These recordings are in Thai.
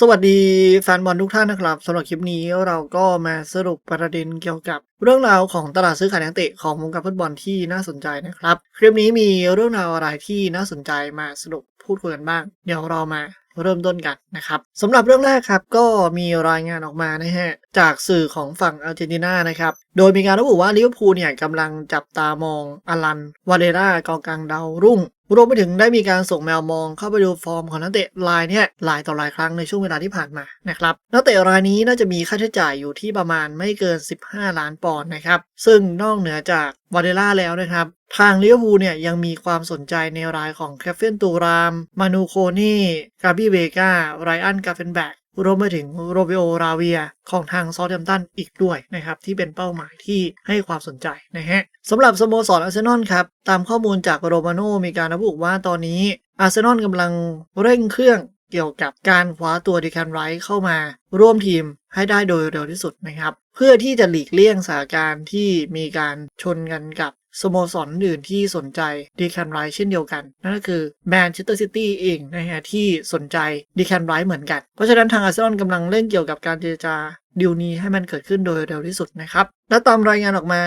สวัสดีแฟนบอลทุกท่านนะครับสำหรับคลิปนี้เราก็มาสรุปประเด็นเกี่ยวกับเรื่องราวของตลาดซื้อขายนักเตะของวงการฟุตบอลที่น่าสนใจนะครับ คลิปนี้มีเรื่องราวอะไรที่น่าสนใจมาสรุปพูดคุยกันบ้าง เดี๋ยวเรามาเริ่มต้นกันนะครับสำหรับเรื่องแรกครับก็มีรายงานออกมานะฮะจากสื่อของฝั่งอาร์เจนตินานะครับโดยมีการระบุว่าลิเวอร์พูลเนี่ยกำลังจับตามองอลันวาเดรากองกลางดาวรุ่งรวมไปถึงได้มีการส่งแมวมองเข้าไปดูฟอร์มของนักเตะรายเนี่ยหลายต่อหลายครั้งในช่วงเวลาที่ผ่านมานะครับนักเตะรายนี้น่าจะมีค่าใช้จ่ายอยู่ที่ประมาณไม่เกิน 15 ล้านปอนด์นะครับ ซึ่งนอกเหนือจากวาเดล่าแล้วนะครับ ทางลิเวอร์พูลเนี่ยยังมีความสนใจในรายของแคฟเฟนตูราม มานูโคนี่กาบิเวกาไรอันกาเฟนแบกรวมไปถึงโรเบโอราเวียของทางซอลแฮมตันอีกด้วยนะครับ ที่เป็นเป้าหมายที่ให้ความสนใจนะฮะสำหรับสโมสรอาร์เซนอลครับ ตามข้อมูลจากโรมาโนมีการระบุว่าตอนนี้อาร์เซนอลกำลังเร่งเครื่อง เกี่ยวกับการคว้าตัวดิแคนไรท์เข้ามาร่วมทีมให้ได้โดยเร็วที่สุดนะครับ เพื่อที่จะหลีกเลี่ยงสถานการณ์ที่มีการชนกันกับสโมสรอื่นที่สนใจดีแคนไรท์เช่นเดียวกัน นั่นก็คือแมนเชสเตอร์ซิตี้เองนะฮะที่สนใจดีแคนไรท์เหมือนกัน เพราะฉะนั้นทางอาร์เซนอลกำลังเล่นเกี่ยวกับการเจรจาดีลนี้ให้มันเกิดขึ้นโดยเร็วที่สุดนะครับ และตามรายงานออกมา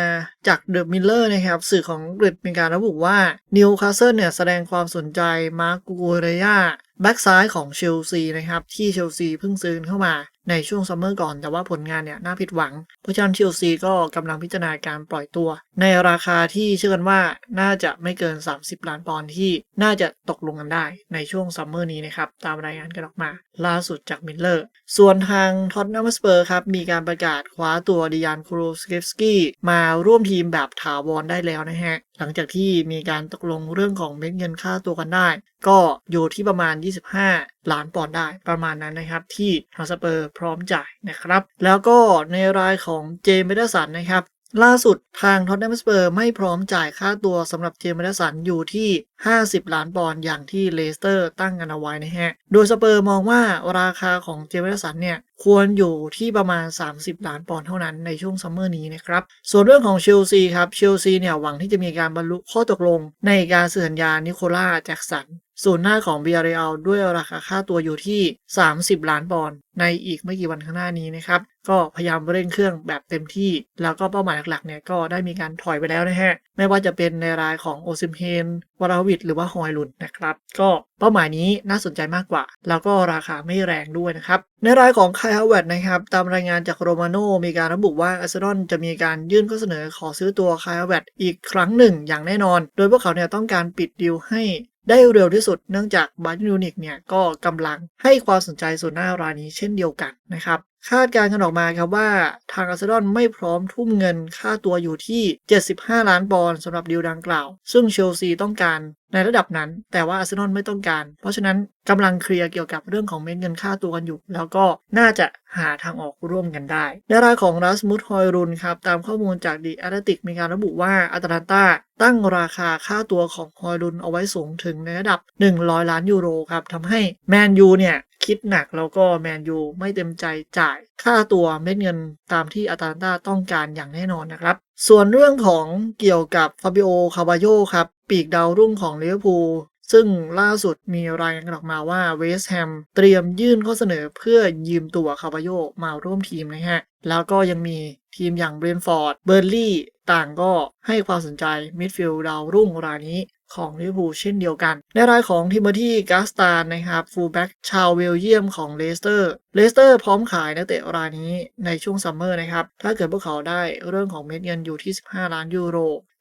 จากเดอะมิลเลอร์นะครับ สื่อของอังกฤษมีการระบุว่านิวคาสเซิลเนี่ยแสดงความสนใจมาร์กูเรยา แบ็กซ้ายของเชลซีนะครับที่เชลซีเพิ่งซื้อเข้ามาในช่วงซัมเมอร์ก่อนแต่ว่าผลงานเนี่ยน่าผิดหวัง เพราะฉะนั้นเชลซีก็กำลังพิจารณาการปล่อยตัว ในราคาที่เชื่อกันว่าน่าจะไม่เกิน 30 ล้านปอนด์ที่น่าจะตกลงกันได้ในช่วงซัมเมอร์นี้นะครับตามรายงานกันออกมา ล่าสุดจากมิลเลอร์ ส่วนทางท็อตนัมสเปอร์ครับมีการประกาศคว้าตัวดิยานคูโรสเกฟสกี้มาร่วมทีมแบบถาวรได้แล้วนะฮะหลังจากที่มีการตกลงเรื่องของเม็ดเงินค่าตัวกันได้ ก็อยู่ที่ประมาณ 25 ล้านปอนด์ได้ประมาณนั้นนะครับ ที่ทางสเปอร์พร้อมจ่ายนะครับ แล้วก็ในรายของเจมส์เบดสันนะครับล่าสุดทางท็อตแนมสเปอร์ไม่พร้อมจ่ายค่าตัวสำหรับเจมส์เบดสันอยู่ที่ 50 ล้านปอนด์อย่างที่เลสเตอร์ตั้งกันเอาไว้นะฮะ โดยสเปอร์มองว่าราคาของเจมส์เบดสันเนี่ย ควรอยู่ที่ประมาณ 30 ล้านปอนด์เท่านั้นในช่วงซัมเมอร์นี้นะครับ ส่วนเรื่องของเชลซีครับ เชลซีเนี่ยหวังที่จะมีการบรรลุข้อตกลงในการเสื่สัญญานิโคล่าแจ็กสันศูนย์หน้าของเบียร์เรอัลด้วยราคาค่าตัวอยู่ที่ 30 ล้านปอนด์ในอีกไม่กี่วันข้างหน้านี้นะครับ ก็พยายามเร่งเครื่องแบบเต็มที่ แล้วก็เป้าหมายหลักๆเนี่ยก็ได้มีการถอยไปแล้วนะฮะ ไม่ว่าจะเป็นในรายของโอซิมเฮนวาราวิดหรือว่าฮอยลุนนะครับ ก็ เป้าหมายนี้น่าสนใจมากกว่า แล้วก็ราคาไม่แรงด้วยนะครับ ในรายของคายฮาวเวดนะครับตามรายงานจากโรมาโนมีการระบุว่าอาร์เซนอลจะมีการยื่นข้อเสนอขอซื้อตัวคายฮาวเวดอีกครั้งหนึ่งอย่างแน่นอน โดยพวกเขาเนี่ยต้องการปิดดีลให้ได้เร็วที่สุดเนื่องจากบาร์ยูนิกเนี่ยก็กำลังให้ความสนใจส่วนหน้ารายนี้เช่นเดียวกันนะครับ คาดการณ์กันออกมาครับว่าทางอาร์เซนอลไม่พร้อมทุ่มเงินค่าตัวอยู่ที่ 75 ล้านปอนด์สำหรับดีลดังกล่าว ซึ่งเชลซีต้องการในระดับนั้น แต่ว่าอาร์เซนอลไม่ต้องการ เพราะฉะนั้นกำลังเคลียร์เกี่ยวกับเรื่องของเม็ดเงินค่าตัวกันอยู่ แล้วก็น่าจะหาทางออกร่วมกันได้ในราของรัสมุดฮอยรุนครับ ตามข้อมูลจากดีแอตติกมีการระบุว่าอัตแลนตาตั้งราคาค่าตัวของฮอยรุนเอาไว้สูงถึงในระดับ 100 ล้านยูโรครับทำให้แมนยูเนี่ย คิดหนักแล้วก็แมนยูไม่เต็มใจจ่ายค่าตัวเม็ดเงินตามที่อาตาลันตาต้องการอย่างแน่นอนนะครับ ส่วนเรื่องของเกี่ยวกับฟาบิโอคาบาโยครับ ปีกดาวรุ่งของลิเวอร์พูลซึ่งล่าสุดมีรายงานออกมาว่าเวสต์แฮมเตรียมยื่นข้อเสนอเพื่อยืมตัวคาบาโยมาร่วมทีมนะฮะ แล้วก็ยังมีทีมอย่างเบรนฟอร์ด เบอร์ลี่ ต่างก็ให้ความสนใจมิดฟิลด์ดาวรุ่งรายนี้ ของลิเวอร์พูลเช่นเดียวกัน ในรายของทิมเบอร์ที่กาสตานนะครับฟูลแบ็กชาวเวลเยียมของเลสเตอร์เลสเตอร์พร้อมขายนักเตะรายนี้ในช่วงซัมเมอร์นะครับ ถ้าเกิดพวกเขาได้เรื่องของเม็ดเงินอยู่ที่ 15 ล้านยูโร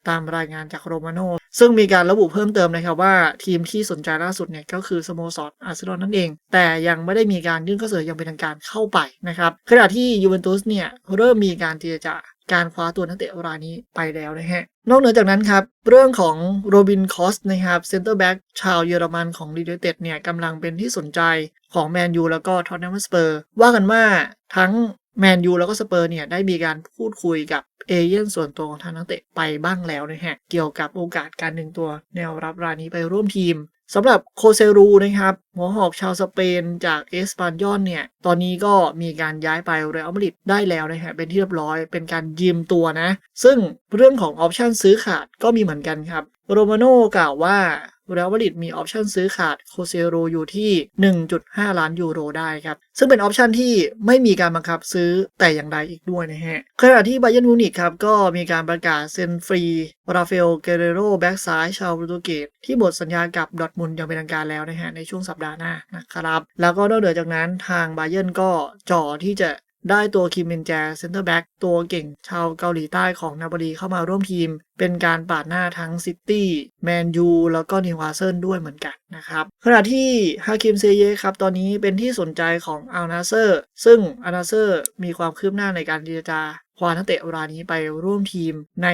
ตามรายงานจากโรมาโนซึ่งมีการระบุเพิ่มเติมนะครับว่าทีมที่สนใจล่าสุดเนี่ยก็คือสโมสรอาร์เซนอลนั่นเอง แต่ยังไม่ได้มีการยื่นข้อเสนออย่างเป็นทางการเข้าไปนะครับขณะที่ยูเวนตุสเนี่ยเริ่มมีการเจรจาการคว้าตัวนักเตะรายนี้ไปแล้วนะฮะนอกเหนือจากนั้นครับ เรื่องของโรบินคอสนะครับเซนเตอร์แบ็กชาวเยอรมันของลีเดเต็ดเนี่ยกำลังเป็นที่สนใจของแมนยูแล้วก็ท็อตแนมสเปอร์ว่ากันว่าทั้ง แมนยูแล้วก็สเปอร์เนี่ยได้มีการพูดคุยกับเอเย่นส่วนตัวของทางนักเตะไปบ้างแล้วนะฮะ เกี่ยวกับโอกาสการดึงตัวแนวรับรายนี้ไปร่วมทีมสำหรับโคเซรูนะครับหัวหอกชาวสเปนจากเอสปานยอนเนี่ย ตอนนี้ก็มีการย้ายไปเรอัลมาดริดได้แล้วนะฮะ เป็นที่เรียบร้อยเป็นการยืมตัวนะ ซึ่งเรื่องของออปชันซื้อขาดก็มีเหมือนกันครับ โรมาโน่กล่าวว่า เรอัลมาดริดมีออปชันซื้อขาดโคเซโรอยู่ที่ 1.5 ล้านยูโรได้ครับ ซึ่งเป็นออปชันที่ไม่มีการบังคับซื้อแต่อย่างใดอีกด้วยนะฮะขณะที่ไบเยนมูนิกครับ ก็มีการประกาศเซ็นฟรี ราฟาเอลเกเรโรแบ็กซ้ายชาวโปรตุเกสที่หมดสัญญากับดอทมุนอย่างเป็นทางการแล้วนะฮะในช่วงสัปดาห์หน้านะครับแล้วก็นอกเหนือจากนั้นทางไบเยนก็จ่อที่จะ ได้ตัวคิมเบนแจเซนเตอร์แบ็กตัวเก่งชาวเกาหลีใต้ของนาบรีเข้ามาร่วมทีม เป็นการปาดหน้าทั้งซิตี้แมนยูแล้วก็นิวคาสเซิลด้วยเหมือนกันนะครับ ขณะที่ฮาคิมเซเยครับ ตอนนี้เป็นที่สนใจของอัลนาเซอร์ ซึ่งอัลนาเซอร์มีความคืบหน้าในการเจรจา คว้านักเตะรายนี้ไปร่วมทีมใน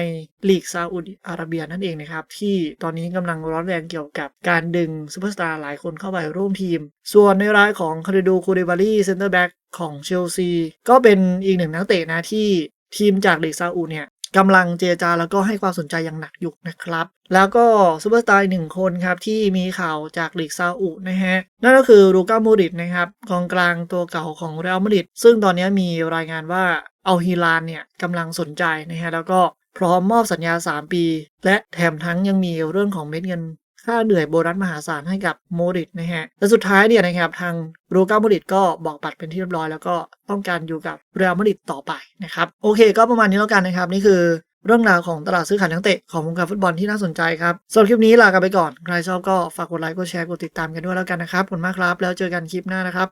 ลีกซาอุดิอาระเบียนั่นเองนะครับ ที่ตอนนี้กำลังร้อนแรงเกี่ยวกับการดึงซูเปอร์สตาร์หลายคนเข้าไปร่วมทีม ส่วนในรายของคาริโดคูเดบารีเซนเตอร์แบ็กของเชลซีก็เป็นอีกหนึ่งนักเตะนะที่ทีมจากลีกซาอุเนี่ยกำลังเจรจาแล้วก็ให้ความสนใจอย่างหนักอยู่นะครับ แล้วก็ซูเปอร์สตาร์หนึ่งคนครับที่มีข่าวจากลีกซาอุนะฮะ นั่นก็คือลูก้ามดริตนะครับกองกลางตัวเก่าของเรอัลมาดริดซึ่งตอนนี้มีรายงานว่า อัลฮิลานเนี่ยกำลังสนใจนะฮะแล้วก็พร้อมมอบสัญญา 3 ปี และแถมทั้งยังมีเรื่องของเม็ดเงินค่าเหนื่อยโบนัสมหาศาลให้กับโมริตนะฮะ และสุดท้ายเนี่ยนะครับทางลูก้าโมริตก็บอกปัดเป็นที่เรียบร้อยแล้วก็ต้องการอยู่กับเรอัลมาดริดต่อไปนะครับ โอเค ก็ประมาณนี้แล้วกันนะครับ นี่คือเรื่องราวของตลาดซื้อขายนักเตะของวงการฟุตบอลที่น่าสนใจครับสำหรับคลิปนี้ลากันไปก่อน ใครชอบก็ฝากกดไลค์กดแชร์กดติดตามกันด้วยแล้วกันนะครับขอบคุณมากครับ แล้วเจอกันคลิปหน้านะครับ